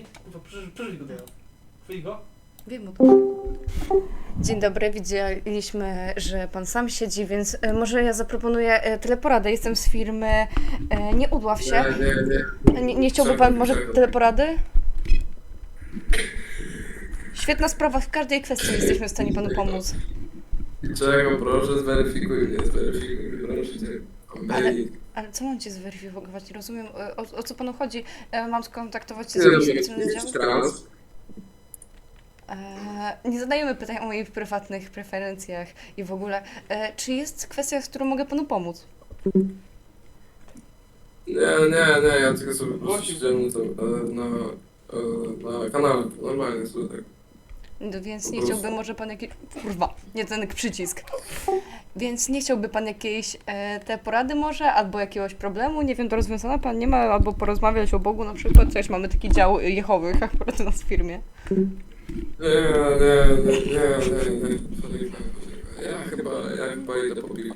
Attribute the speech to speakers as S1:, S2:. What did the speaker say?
S1: nie, kurwa, przeżyj, przeżyj go teraz. Chwyj go.
S2: Wiem o to. Dzień dobry, widzieliśmy, że pan sam siedzi, więc e, może ja zaproponuję e, teleporadę. Jestem z firmy e, Nie udław się.
S3: Nie, nie, nie.
S2: Nie, nie chciałby pan może teleporady? Świetna sprawa, w każdej kwestii jesteśmy w stanie panu pomóc.
S3: Czego, proszę, zweryfikuj mnie, zweryfikuj mnie, proszę cię. Komedii.
S2: Ale co mam cię zweryfikować? Nie rozumiem, e, o, o co panu chodzi. E, Mam skontaktować się z działem?
S3: trans.
S2: E, Nie zadajemy pytań o moich prywatnych preferencjach i w ogóle. Czy jest kwestia, z którą mogę panu pomóc?
S3: Nie, nie, nie, ja tylko sobie po prostu e, na kanale, normalnie sobie tak.
S2: No więc nie chciałby może pan jakiś... Kurwa, nie ten przycisk. Więc nie chciałby pan jakiejś e, te porady może, albo jakiegoś problemu, nie wiem, do rozwiązania pan nie ma, albo porozmawiać o Bogu na przykład, coś mamy taki dział Jehowych akurat u nas w firmie.
S3: Nie, nie, nie, nie, nie, nie. Ja chyba, ja chyba idę po piwo.